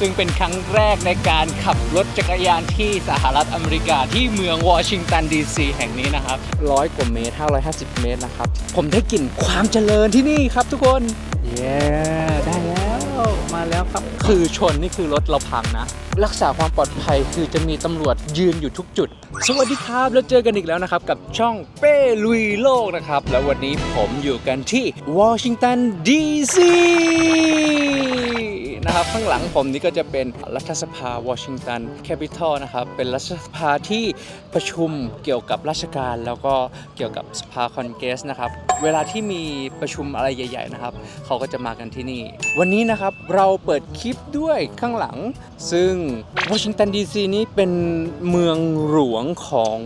ซึ่งเป็นครั้งแรกในการขับรถจักรยานที่สหรัฐอเมริกาที่เมืองวอชิงตันดีซีแห่งนี้นะครับร้อยกว่าเมตร 550 เมตรนะครับ ผมได้กลิ่นความเจริญที่นี่ครับทุกคน เย้ ได้แล้วมาแล้วครับ คือชนนี่คือรถเราพังนะ รักษาความปลอดภัยคือจะมีตำรวจยืนอยู่ทุกจุด สวัสดีครับ แล้วเจอกันอีกแล้วนะครับ กับช่องเป้ลุยโลกนะครับ แล้ววันนี้ผมอยู่กันที่วอชิงตันดีซี นะครับ ข้างหลังผมนี่ก็จะเป็นรัฐสภาวอชิงตันแคปิตอลนะครับ เป็นรัฐสภาที่ประชุมเกี่ยวกับราชการ แล้วก็เกี่ยวกับสภาคอนเกรสนะครับ เวลาที่มีประชุมอะไรใหญ่ ๆ นะครับ เขาก็จะมากันที่นี่ วันนี้นะครับเราเปิดคลิปด้วยข้างหลัง ซึ่งวอชิงตันดีซีนี้เป็นเมืองหลวงของ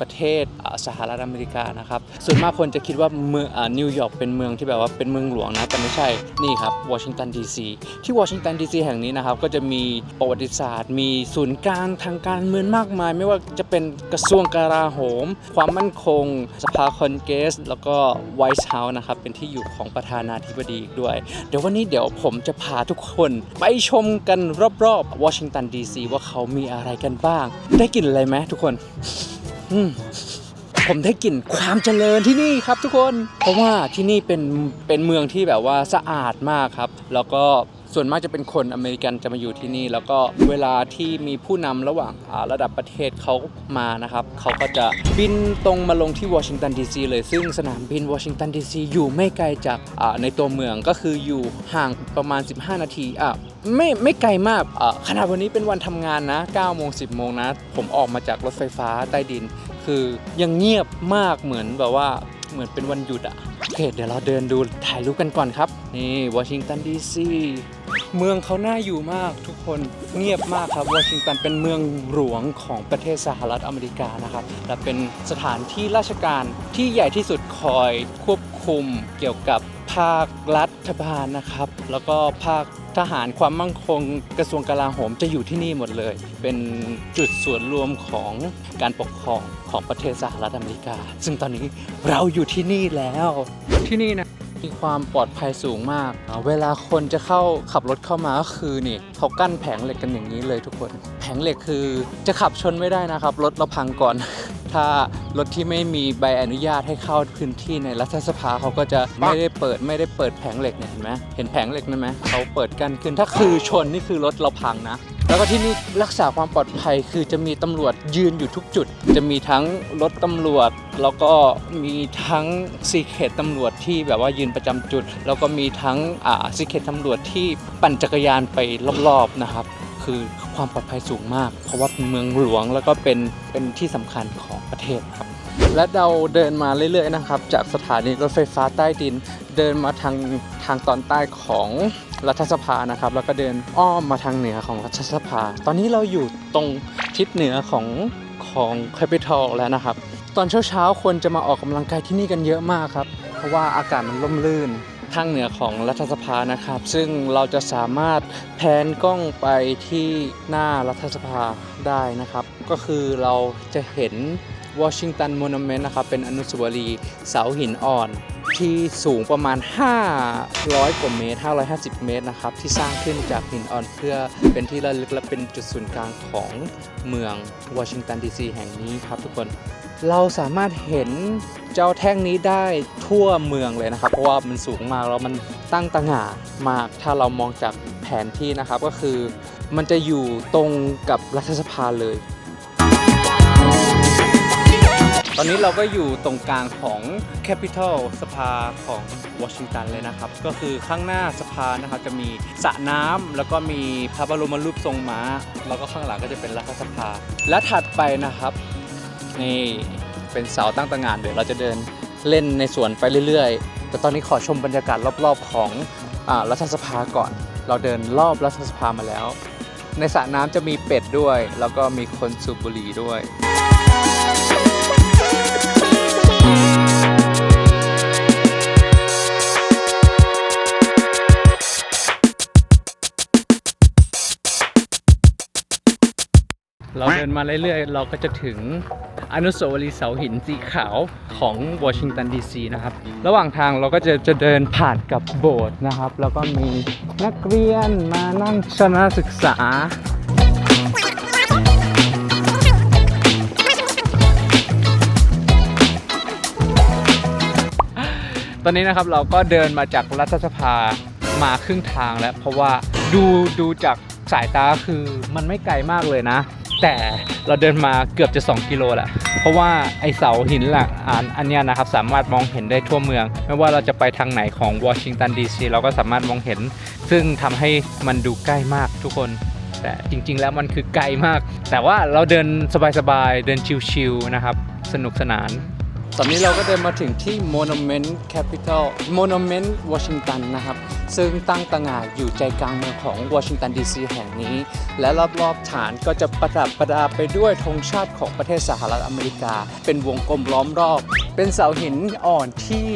ประเทศสหรัฐอเมริกานะครับ ส่วนมากคนจะคิดว่าเมืองนิวยอร์กเป็นเมืองที่แบบว่าเป็นเมืองหลวงนะ แต่ไม่ใช่ นี่ครับวอชิงตันดีซีที่วอชิงตันดีซีแห่งนี้นะครับก็จะมีประวัติศาสตร์ มีศูนย์กลางทางการเมืองมากมาย ไม่ว่าจะเป็นกระทรวงกลาโหม ความมั่นคง สภาคอนเกรส แล้วก็ไวท์เฮาส์นะครับเป็นที่อยู่ของประธานาธิบดีอีกด้วย เดี๋ยววันนี้เดี๋ยวผมจะพาทุกคนไปชมกันรอบๆวอชิงตันดีซีว่าเขามีอะไรกันบ้าง ได้กลิ่นอะไรไหมทุกคนอืมผมได้กลิ่นความเจริญที่นี่ครับทุกคน เพราะว่าที่นี่เป็นเป็นเมืองที่แบบว่าสะอาดมากครับ แล้วก็ ส่วนมากจะเป็นคนอเมริกันจะมาอยู่ที่นี่ แล้วก็เวลาที่มีผู้นำระหว่างระดับประเทศเขามานะครับเขาก็จะบินตรงมาลงที่วอชิงตันดีซีเลยซึ่งสนามบินวอชิงตันดีซีอยู่ไม่ไกลจากในตัวเมืองก็คืออยู่ห่างประมาณ 15 นาทีอะไม่ไม่ไกลมากอะขนาดวันนี้เป็นวันทำงานนะ9โมง10โมงนะ ผมออกมาจากรถไฟฟ้าใต้ดิน คือยังเงียบมากเหมือนแบบว่าเหมือนเป็นวันหยุดอะโอเคเดี๋ยวเราเดินดูถ่ายรูปกันก่อนครับ นี่วอชิงตันดีซี เมืองเขาน่าอยู่มากทุกคนเงียบมากครับวอชิงตันเป็นเมืองหลวงของประเทศสหรัฐอเมริกานะครับและเป็นสถานที่ราชการที่ใหญ่ที่สุดคอยควบคุมเกี่ยวกับภาครัฐบาลนะครับ แล้วก็ภาคทหารความมั่งคงกระทรวงกลาโหมจะอยู่ที่นี่หมดเลย เป็นจุดส่วนรวมของการปกครองของประเทศสหรัฐอเมริกา ซึ่งตอนนี้เราอยู่ที่นี่แล้วที่นี่นะ มีความปลอดภัยสูงมาก เวลาคนจะเข้าขับรถเข้ามาก็คือนี่เขากั้นแผงเหล็กกันอย่างนี้เลยทุกคน แผงเหล็กคือจะขับชนไม่ได้นะครับ รถเราพังก่อน ถ้ารถที่ไม่มีใบอนุญาตให้เข้าพื้นที่ในรัฐสภาเขาก็จะไม่ได้เปิดไม่ได้เปิดแผงเหล็กเนี่ยเห็นไหมเห็นแผงเหล็กนั่นไหมเขาเปิดกันขึ้นถ้าคือชนนี่คือรถเราพังนะ แล้วก็ที่นี่รักษาความปลอดภัยคือจะมีตำรวจยืนอยู่ทุกจุด จะมีทั้งรถตำรวจ แล้วก็มีทั้งซีเคตตำรวจที่แบบว่ายืนประจำจุด แล้วก็มีทั้งอ่าซีเคตตำรวจที่ปั่นจักรยานไปรอบๆนะครับ คือความปลอดภัยสูงมาก เพราะว่าเป็นเมืองหลวงแล้วก็เป็นเป็นที่สำคัญของประเทศครับ และเราเดินมาเรื่อยๆนะครับ จากสถานีรถไฟฟ้าใต้ดิน เดินมาทางทางตอนใต้ของรัฐสภานะครับ แล้วก็เดินอ้อมมาทางเหนือของรัฐสภา ตอนนี้เราอยู่ตรงทิศเหนือของของแคปิตอลแล้วนะครับ ตอนเช้าๆคนจะมาออกกำลังกายที่นี่กันเยอะมากครับ เพราะว่าอากาศมันร่มรื่นทางเหนือของรัฐสภานะครับ ซึ่งเราจะสามารถแพนกล้องไปที่หน้ารัฐสภาได้นะครับ ก็คือเราจะเห็น วอชิงตันม o น u เมนต์นะครับเป็นอนุสาวรีย์เสาหินอ่อน ที่สูงประมาณ 500 กว่าเมตร 550 เมตรนะครับ ที่สร้างขึ้นจากหินอ่อนเพื่อเป็นที่ระลึกและเป็นจุดศูนย์กลางของเมืองวอชิงตันดีซีแห่งนี้ครับทุกคนเราสามารถเห็นเจ้าแท่งนี้ได้ทั่วเมืองเลยนะครับ เพราะว่ามันสูงมากแล้วมันตั้งตระหง่ามากถ้าเรามองจากแผนที่นะครับก็คือ มันจะอยู่ตรงกับรัฐสภาเลย ตอนนี้เราก็อยู่ตรงกลางของ Capital สภาของวอชิงตันเลยนะครับ ก็คือข้างหน้าสภานะครับจะมีสระน้ำแล้วก็มีพระบรมรูปทรงม้า แล้วก็ข้างหลังก็จะเป็นรัฐสภา และถัดไปนะครับ นี่เป็นเสาตั้งตระหงานเดี๋ยวเราจะเดินเล่นในสวนไปเรื่อยๆ แต่ตอนนี้ขอชมบรรยากาศรอบๆของอารัฐสภาก่อน เราเดินรอบรัฐสภามาแล้ว ในสระน้ำจะมีเป็ดด้วย แล้วก็มีคนสูบบุหรี่ด้วย เราเดินมาเรื่อยๆ เราก็จะถึงอนุสาวรีย์เสาหินสีขาวของวอชิงตันดีซีนะครับ ระหว่างทางเราก็จะจะเดินผ่านกับโบสถ์นะครับ แล้วก็มีนักเรียนมานั่งชนะศึกษาตอนนี้นะครับเราก็เดินมาจากรัฐสภามาครึ่งทางแล้ว เพราะว่าดูดูจากสายตาคือมันไม่ไกลมากเลยนะ แต่เราเดินมาเกือบจะ 2 กิโลแหละ เพราะว่าไอเสาหินหลักอันอันนี้นะครับสามารถมองเห็นได้ทั่วเมือง ไม่ว่าเราจะไปทางไหนของวอชิงตันดีซีเราก็สามารถมองเห็น ซึ่งทำให้มันดูใกล้มากทุกคน แต่จริง ๆ แล้วมันคือไกลมาก แต่ว่าเราเดินสบายๆเดินชิวๆนะครับ สนุกสนาน ตอนนี้เราก็เดินมาถึงที่ Monument Capital Monument Washington นะครับ ซึ่งตั้งตระหง่านอยู่ใจกลางเมืองของวอชิงตันดีซีแห่งนี้ และรอบๆฐานก็จะประดับประดาไปด้วยธงชาติของประเทศสหรัฐอเมริกา เป็นวงกลมล้อมรอบ เป็นเสาหินอ่อนที่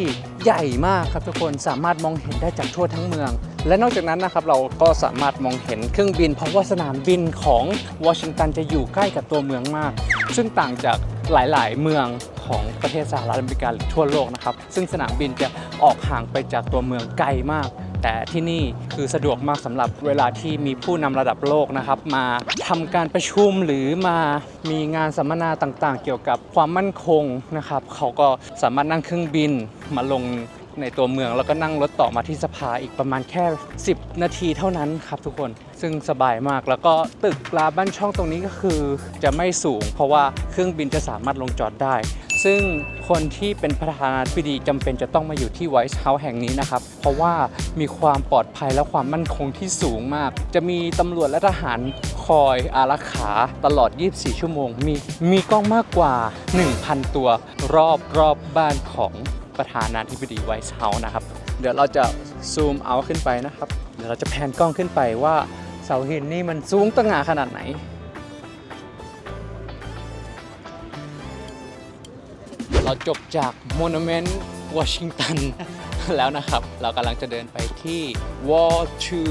ใหญ่มากครับทุกคนสามารถมองเห็นได้จากทั่วทั้งเมือง และนอกจากนั้นนะครับเราก็สามารถมองเห็นเครื่องบิน เพราะว่าสนามบินของวอชิงตันจะอยู่ใกล้กับตัวเมืองมาก ซึ่งต่างจากหลายๆ เมือง ของประเทศสหรัฐอเมริกาหรือทั่วโลกนะครับ ซึ่งสนามบินจะออกห่างไปจากตัวเมืองไกลมาก แต่ที่นี่คือสะดวกมากสำหรับเวลาที่มีผู้นำระดับโลกนะครับ มาทำการประชุมหรือมามีงานสัมมนาต่างๆ เกี่ยวกับความมั่นคงนะครับ เขาก็สามารถนั่งเครื่องบินมาลงในตัวเมืองแล้วก็นั่งรถต่อมาที่สภาอีกประมาณแค่ 10 นาทีเท่านั้นครับทุกคนซึ่งสบายมากแล้วก็ตึกลาบ้านช่องตรงนี้ก็คือจะไม่สูง เพราะว่าเครื่องบินจะสามารถลงจอดได้ ซึ่งคนที่เป็นประธานาธิบดีจำเป็นจะต้องมาอยู่ที่ไวท์เฮาส์แห่งนี้นะครับ เพราะว่ามีความปลอดภัยและความมั่นคงที่สูงมาก จะมีตำรวจและทหารคอยอารักขาตลอด 24 ชั่วโมง มีมีกล้องมากกว่า 1,000 ตัวรอบรอบบ้านของประธานาธิบดีไวท์เฮาส์นะครับ เดี๋ยวเราจะซูมเอาขึ้นไปนะครับ เดี๋ยวเราจะแพนกล้องขึ้นไปว่าเสาหินนี่มันสูงตั้งหงาขนาดไหน เราจบจาก Monument Washington แล้วนะครับ เรากำลังจะเดินไปที่ Wall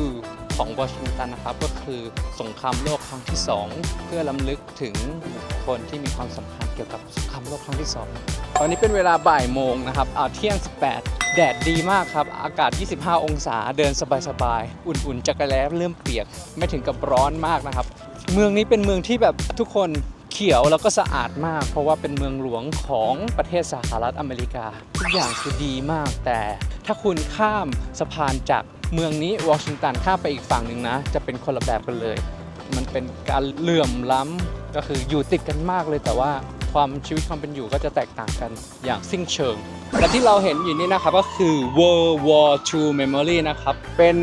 2 ของวอชิงตันนะครับ ก็คือสงครามโลกครั้งที่ 2 เพื่อลำลึกถึงบุคคลที่มีความสำคัญเกี่ยวกับสงครามโลกครั้งที่ 2 ตอนนี้เป็นเวลาบ่ายโมงนะครับอ่าเที่ยง 18 แดดดีมากครับ อากาศ 25 องศาเดินสบายๆ อุ่นๆ จักรแล้เริ่มเปียก ไม่ถึงกับร้อนมากนะครับ เมืองนี้เป็นเมืองที่แบบทุกคน ขียวแล้วก็สะอาดมาก เพราะว่าเป็นเมืองหลวงของประเทศสหรัฐอเมริกา ทุกอย่างคือดีมากแต่ถ้าคุณข้ามสะพานจากเมืองนี้วอชิงตันข้ามไปอีกฝั่งหนึ่งนะ จะเป็นคนละแบบกันเลย มันเป็นการเหลื่อมล้ำก็คืออยู่ติดกันมากเลยแต่ว่า ความชีวิตความเป็นอยู่ก็จะแตกต่างกันอย่างสิ้นเชิง และที่เราเห็นอยู่นี่นะครับก็คือ World War II Memory นะครับ เป็น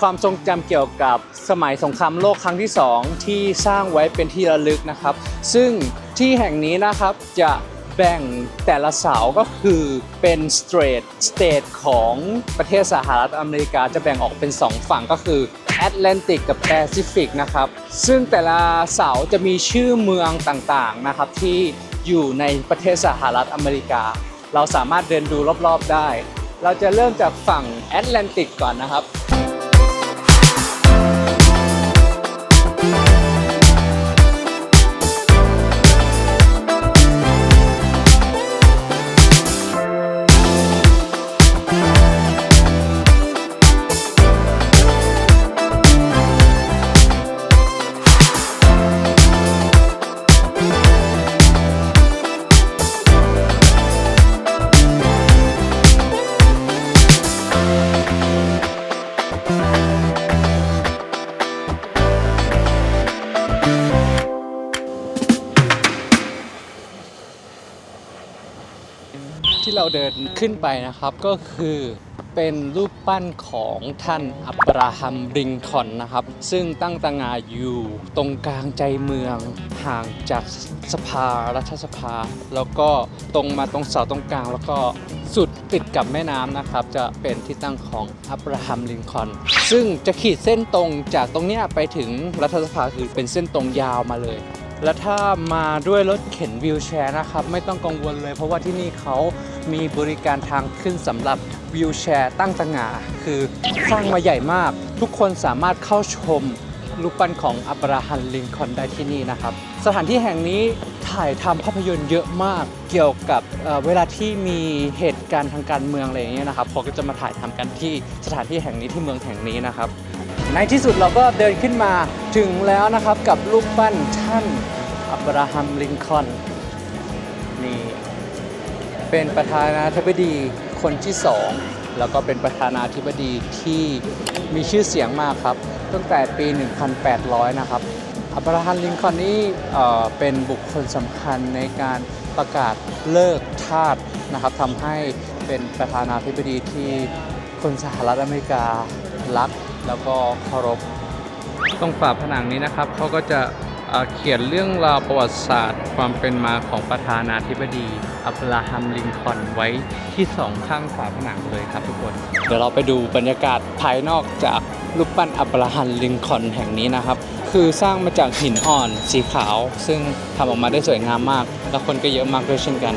ความทรงจำเกี่ยวกับสมัยสงครามโลกครั้งที่ 2 ที่สร้างไว้เป็นที่ระลึกนะครับ ซึ่งที่แห่งนี้นะครับจะแบ่งแต่ละเสาก็คือเป็นสเตรทสเตทของประเทศสหรัฐอเมริกาจะแบ่งออกเป็น 2 ฝั่งก็คือแอตแลนติกกับแปซิฟิกนะครับ ซึ่งแต่ละเสาจะมีชื่อเมืองต่างๆนะครับที่ อยู่ในประเทศสหรัฐอเมริกา เราสามารถเดินดูรอบๆได้ เราจะเริ่มจากฝั่งแอตแลนติกก่อนนะครับ ขึ้นไปนะครับก็คือเป็นรูปปั้นของท่านอับราฮัมลิงคอนนะครับ ซึ่งตั้งตางาอยู่ตรงกลางใจเมืองห่างจากสภารัฐสภา แล้วก็ตรงมาตรงเสาตรงกลาง แล้วก็สุดติดกับแม่น้ำนะครับ จะเป็นที่ตั้งของอับราฮัมลิงคอนซึ่งจะขีดเส้นตรงจากตรงเนี้ยไปถึงรัฐสภาคือเป็นเส้นตรงยาวมาเลย และถ้ามาด้วยรถเข็นวิวแชร์นะครับ ไม่ต้องกังวลเลย เพราะว่าที่นี่เขา มีบริการทางขึ้นสำหรับวิวแชร์ตั้งตางาคือสร้างมาใหญ่มาก ทุกคนสามารถเข้าชมรูปปั้นของอับราฮัมลิงคอนได้ที่นี่นะครับ สถานที่แห่งนี้ถ่ายทำภาพยนตร์เยอะมากเกี่ยวกับเเวลาที่มีเหตุการณ์ทางการเมืองอะไรอย่างเงี้ยนะครับเขาก็จะมาถ่ายทำกันที่สถานที่แห่งนี้ที่เมืองแห่งนี้นะครับ ในที่สุดเราก็เดินขึ้นมาถึงแล้วนะครับกับรูปปั้นท่านอับราฮัมลิงคอนนี่ เป็นประธานาธิบดีคนที่สองแล้วก็เป็นประธานาธิบดีที่มีชื่อเสียงมากครับ ตั้งแต่ปี 1800 นะครับอับราฮัมลินคอนนี่เป็นบุคคลสำคัญในการประกาศเลิกทาสนะครับทำให้เป็นประธานาธิบดีที่คนสหรัฐอเมริการักแล้วก็เคารพตรงฝาผนังนี้นะครับเขาก็จะ เขียนเรื่องราวประวัติศาสตร์ ความเป็นมาของประธานาธิบดี อับราฮัมลิงคอนไว้ที่สองข้างฝาผนังเลยครับทุกคน เดี๋ยวเราไปดูบรรยากาศภายนอกจากรูปปั้นอับราฮัมลิงคอนแห่งนี้นะครับ คือสร้างมาจากหินอ่อนสีขาว ซึ่งทำออกมาได้สวยงามมาก และคนก็เยอะมากด้วยเช่นกัน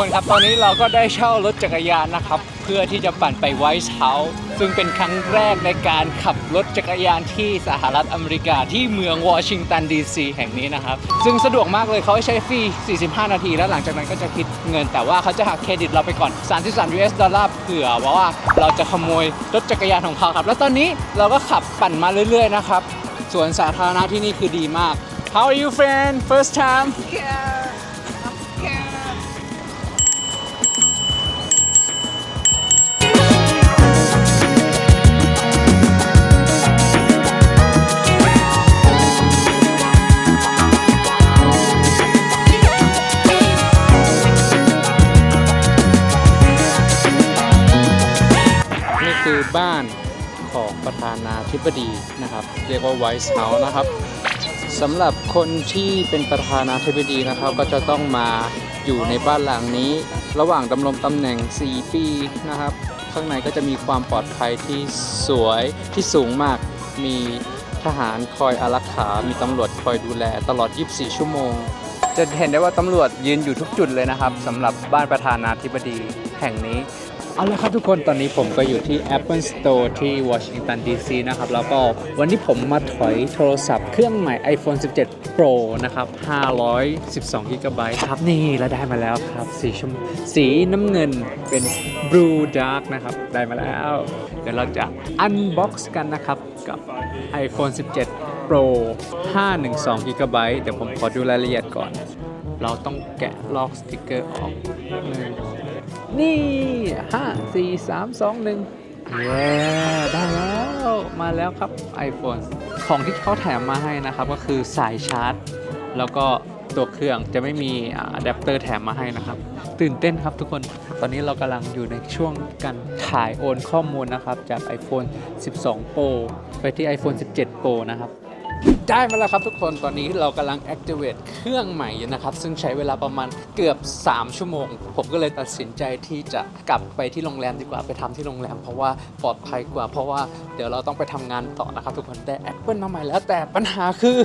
คนครับ ตอนนี้เราก็ได้เช่ารถจักรยานนะครับ เพื่อที่จะปั่นไปไวท์เฮาส์ซึ่งเป็นครั้งแรกในการขับรถจักรยานที่สหรัฐอเมริกาที่เมืองวอชิงตันดีซีแห่งนี้นะครับ ซึ่งสะดวกมากเลยเขาให้ใช้ฟรี 45 นาที แล้วหลังจากนั้นก็จะคิดเงิน แต่ว่าเขาจะหักเครดิตเราไปก่อน 33 US ดอลลาร์เผื่อว่าเราจะขโมยรถจักรยานของเขาครับ แล้วตอนนี้เราก็ขับปั่นมาเรื่อยๆนะครับสวนสาธารณะที่นี่คือดีมาก How are you friend first time นี่ ประธานาธิบดีนะครับ เรียกว่าไวท์เฮาส์นะครับสำหรับคนที่เป็นประธานาธิบดีนะครับ ก็จะต้องมาอยู่ในบ้านหลังนี้ ระหว่างดำรงตำแหน่ง 4 ปีนะครับ ข้างในก็จะมีความปลอดภัยที่สวยที่สูงมากมีทหารคอยอารักขา มีตำรวจคอยดูแลตลอด 24 ชั่วโมง จะเห็นได้ว่าตำรวจยืนอยู่ทุกจุดเลยนะครับสำหรับบ้านประธานาธิบดีแห่งนี้ เอาละครับทุกคนตอนนี้ผมก็อยู่ที่ Apple Store ที่วอชิงตันดีซีนะครับ แล้วก็วันนี้ผมมาถอยโทรศัพท์เครื่องใหม่ iPhone 17 Pro นะครับ 512 g b ครับนี่แล้วได้มาแล้วครับ สีชมสีน้ำเงินเป็น Blue Dark นะครับ ได้มาแล้ว เดี๋ยวเราจะ unbox กันนะครับ กับ iPhone 17 Pro 512 g b เดี๋ยวผมขอดูรายละเอียดก่อน เราต้องแกะลอกสติกเกอร์ออกหนึ่งนี่ห้าสี่สามสองหนึ่งเย้ได้แล้วมาแล้วครับ iPhone ของที่เขาแถมมาให้นะครับ ก็คือสายชาร์จ แล้วก็ตัวเครื่องจะไม่มีอะแดปเตอร์แถมมาให้นะครับ ตื่นเต้นครับทุกคนตอนนี้เรากำลังอยู่ในช่วงการถ่ายโอนข้อมูลนะครับ จาก iPhone 12 Pro ไปที่ iPhone 17 Pro นะครับ ได้มาแล้วครับทุกคนตอนนี้เรากำลัง activate เครื่องใหม่อยู่นะครับ ซึ่งใช้เวลาประมาณเกือบ 3 ชั่วโมง ผมก็เลยตัดสินใจที่จะกลับไปที่โรงแรมดีกว่าไปทำที่โรงแรม เพราะว่าปลอดภัยกว่า เพราะว่าเดี๋ยวเราต้องไปทำงานต่อนะครับ ทุกคนได้ Apple มาใหม่แล้วแต่ปัญหาคือ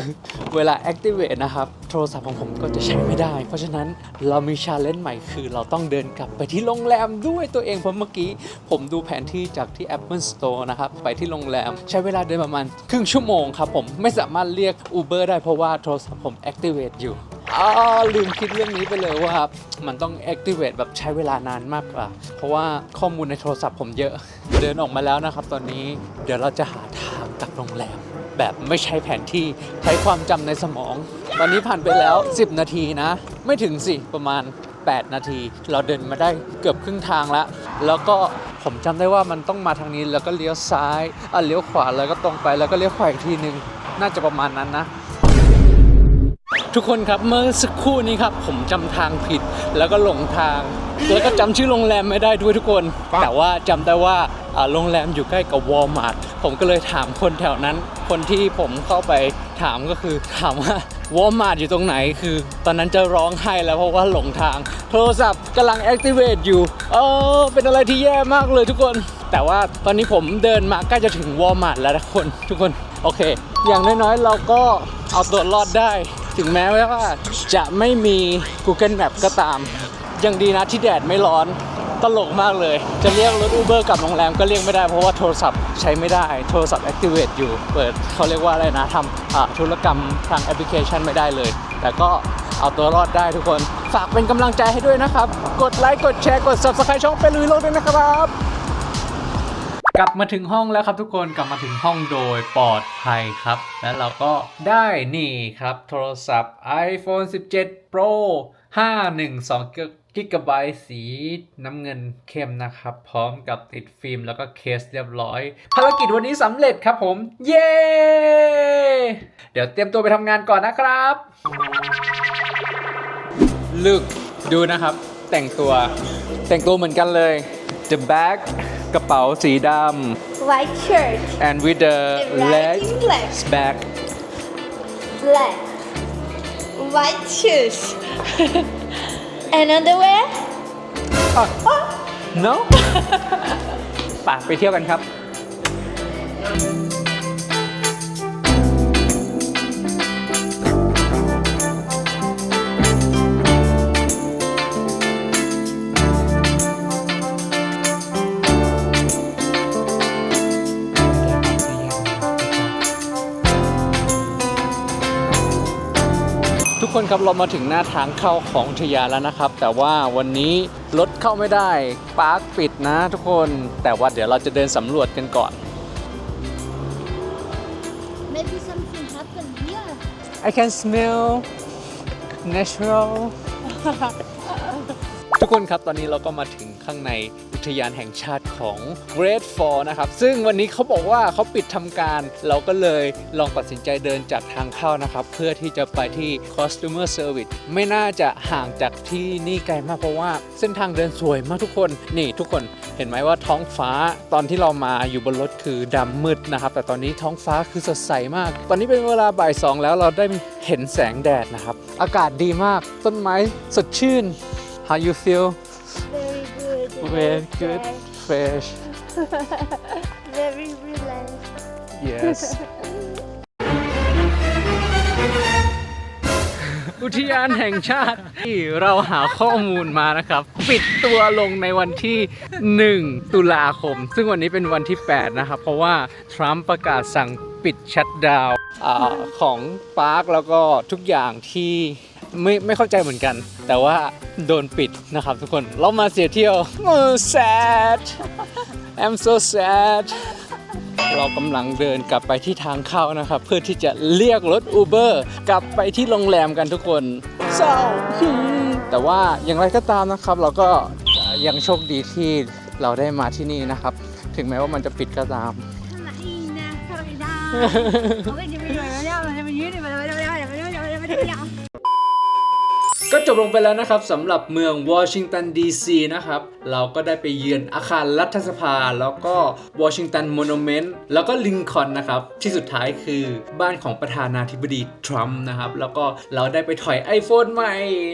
เวลา activate นะครับโทรศัพท์ของผมก็จะใช้ไม่ได้ เพราะฉะนั้นเรามีชาเลนจ์ใหม่คือเราต้องเดินกลับไปที่โรงแรมด้วยตัวเองเพราะเมื่อกี้ผมดูแผนที่จากที่ Apple Store นะครับไปที่โรงแรมใช้เวลาเดินประมาณครึ่งชั่วโมงครับผมไม่สามารถเรียก Uber ได้เพราะว่าโทรศัพท์ผม activate อยู่อ๋อลืมคิดเรื่องนี้ไปเลยว่ามันต้อง activate แบบใช้เวลานานมากกว่า เพราะว่าข้อมูลในโทรศัพท์ผมเยอะ เดินออกมาแล้วนะครับตอนนี้เดี๋ยวเราจะหาทางกลับโรงแรม แบบไม่ใช้แผนที่ใช้ความจำในสมอง ตอนนี้ผ่านไปแล้ว 10 นาทีนะ ไม่ถึงสิประมาณ 8 นาที เราเดินมาได้เกือบครึ่งทางแล้วแล้วก็ผมจำได้ว่ามันต้องมาทางนี้แล้วก็เลี้ยวซ้ายอะเลี้ยวขวาแล้วก็ตรงไปแล้วก็เลี้ยวขวาอีกทีหนึ่ง น่าจะประมาณนั้นนะ ทุกคนครับเมื่อสักครู่นี้ครับ ผมจำทางผิดแล้วก็หลงทาง แล้วก็จำชื่อโรงแรมไม่ได้ด้วยทุกคน แต่ว่าจำได้ว่าอ่าโรงแรมอยู่ใกล้กับวอลมาร์ทผมก็เลยถามคนแถวนั้น คนที่ผมเข้าไปถามก็คือถามว่าวอลมาร์ทอยู่ตรงไหนคือ ตอนนั้นจะร้องไห้แล้วเพราะว่าหลงทาง โทรศัพท์กำลัง activate อยู่เออเป็นอะไรที่แย่มากเลยทุกคน แต่ว่าตอนนี้ผมเดินมาใกล้จะถึงวอลมาร์ทแล้วทุกคนทุกคน โอเค อย่างน้อยๆ เราก็เอาตัวรอดได้ ถึงแม้ว่าจะไม่มี Google Map ก็ตาม ยังดีนะที่แดดไม่ร้อน ตลกมากเลย จะเรียกรถ Uber กลับโรงแรมก็เรียกไม่ได้เพราะว่าโทรศัพท์ใช้ไม่ได้ โทรศัพท์ activate อยู่ เปิดเขาเรียกว่าอะไรนะทำธุรกรรมทางแอปพลิเคชันไม่ได้เลย แต่ก็เอาตัวรอดได้ทุกคน ฝากเป็นกำลังใจให้ด้วยนะครับ กดไลค์ กดแชร์ กด subscribe ช่องไปลุยโลกด้วยนะครับ กลับมาถึงห้องแล้วครับทุกคนกลับมาถึงห้องโดยปลอดภัยครับ แล้วเราก็ได้นี่ครับ โทรศัพท์ iPhone 17 Pro 512กิกะไบต์สีน้ำเงินเข้มนะครับ พร้อมกับติดฟิล์มแล้วก็เคสเรียบร้อย ภารกิจวันนี้สำเร็จครับผม เย้ เดี๋ยวเตรียมตัวไปทำงานก่อนนะครับ ลึกดูนะครับ แต่งตัวแต่งตัวเหมือนกันเลย The bag กระเป๋าสีดำ White shirt, and with the The leg right in black. back black. White shoes. and underwear? no ป่ะไปเที่ยวกันครับ คนครับเรามาถึงหน้าทางเข้าของอุทยานแล้วนะครับ แต่ว่าวันนี้รถเข้าไม่ได้ปาร์คปิดนะทุกคนแต่ว่าเดี๋ยวเราจะเดินสำรวจกันก่อน Maybe something happened here. I can smell natural ทุกคนครับตอนนี้เราก็มาถึงข้างในอุ ทยานแห่งชาติของ Great Fall นะครับ ซึ่งวันนี้เขาบอกว่าเขาปิดทำการ เราก็เลยลองตัดสินใจเดินจากทางเข้านะครับ เพื่อที่จะไปที่ Customer Service ไม่น่าจะห่างจากที่นี่ไกลมากเพราะว่า เส้นทางเดินสวยมากทุกคน นี่ทุกคนเห็นไหมว่าท้องฟ้าตอนที่เรามาอยู่บนรถคือดำมืดนะครับ แต่ตอนนี้ท้องฟ้าคือสดใสมาก ตอนนี้เป็นเวลาบ่ายสองแล้วเราได้เห็นแสงแดดนะครับ อากาศดีมากต้นไม้สดชื่น How you feel Very good fresh Very relaxed. yes อุทยานแห่งชาติที่เราหาข้อมูลมานะครับ ปิดตัวลงในวันที่ 1 ตุลาคม ซึ่งวันนี้เป็นวันที่ 8 นะครับ เพราะว่า ทรัมป์ประกาศสั่งปิดชัดดาวน์อาของปาร์คแล้วก็ทุกอย่างที่ ไม่ไม่เข้าใจเหมือนกัน แต่ว่าโดนปิดนะครับทุกคน เรามาเสียเที่ยว oh, sad I'm so sad เรากำลังเดินกลับไปที่ทางเข้านะครับ เพื่อที่จะเรียกรถ Uber กลับไปที่โรงแรมกันทุกคนเศร้าแต่ว่าอย่างไรก็ตามนะครับ เราก็ยังโชคดีที่เราได้มาที่นี่นะครับ ถึงแม้ว่ามันจะปิดก็ตาม ก็จบลงไปแล้วนะครับสำหรับเมืองวอชิงตันดีซีนะครับ เราก็ได้ไปเยือนอาคารรัฐสภา แล้วก็วอชิงตันมอนเมนต์แล้วก็ลิงคอนนะครับ ที่สุดท้ายคือบ้านของประธานาธิบดีทรัมป์นะครับ แล้วก็เราได้ไปถอย iPhone ใหม่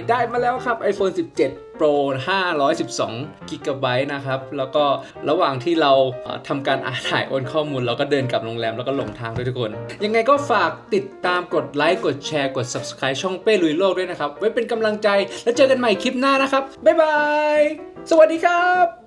ได้มาแล้วครับ iPhone 17 Pro 512กิกะไบต์นะครับ แล้วก็ระหว่างที่เราทำการอ่านถ่ายโอนข้อมูล เราก็เดินกลับโรงแรมแล้วก็หลงทางด้วยทุกคน ยังไงก็ฝากติดตามกดไลค์กดแชร์กด Subscribe ช่องเป้ลุยโลกด้วยนะครับ ไว้เป็นกำลังใจแล้วเจอกันใหม่คลิปหน้านะครับ บ๊ายบาย สวัสดีครับ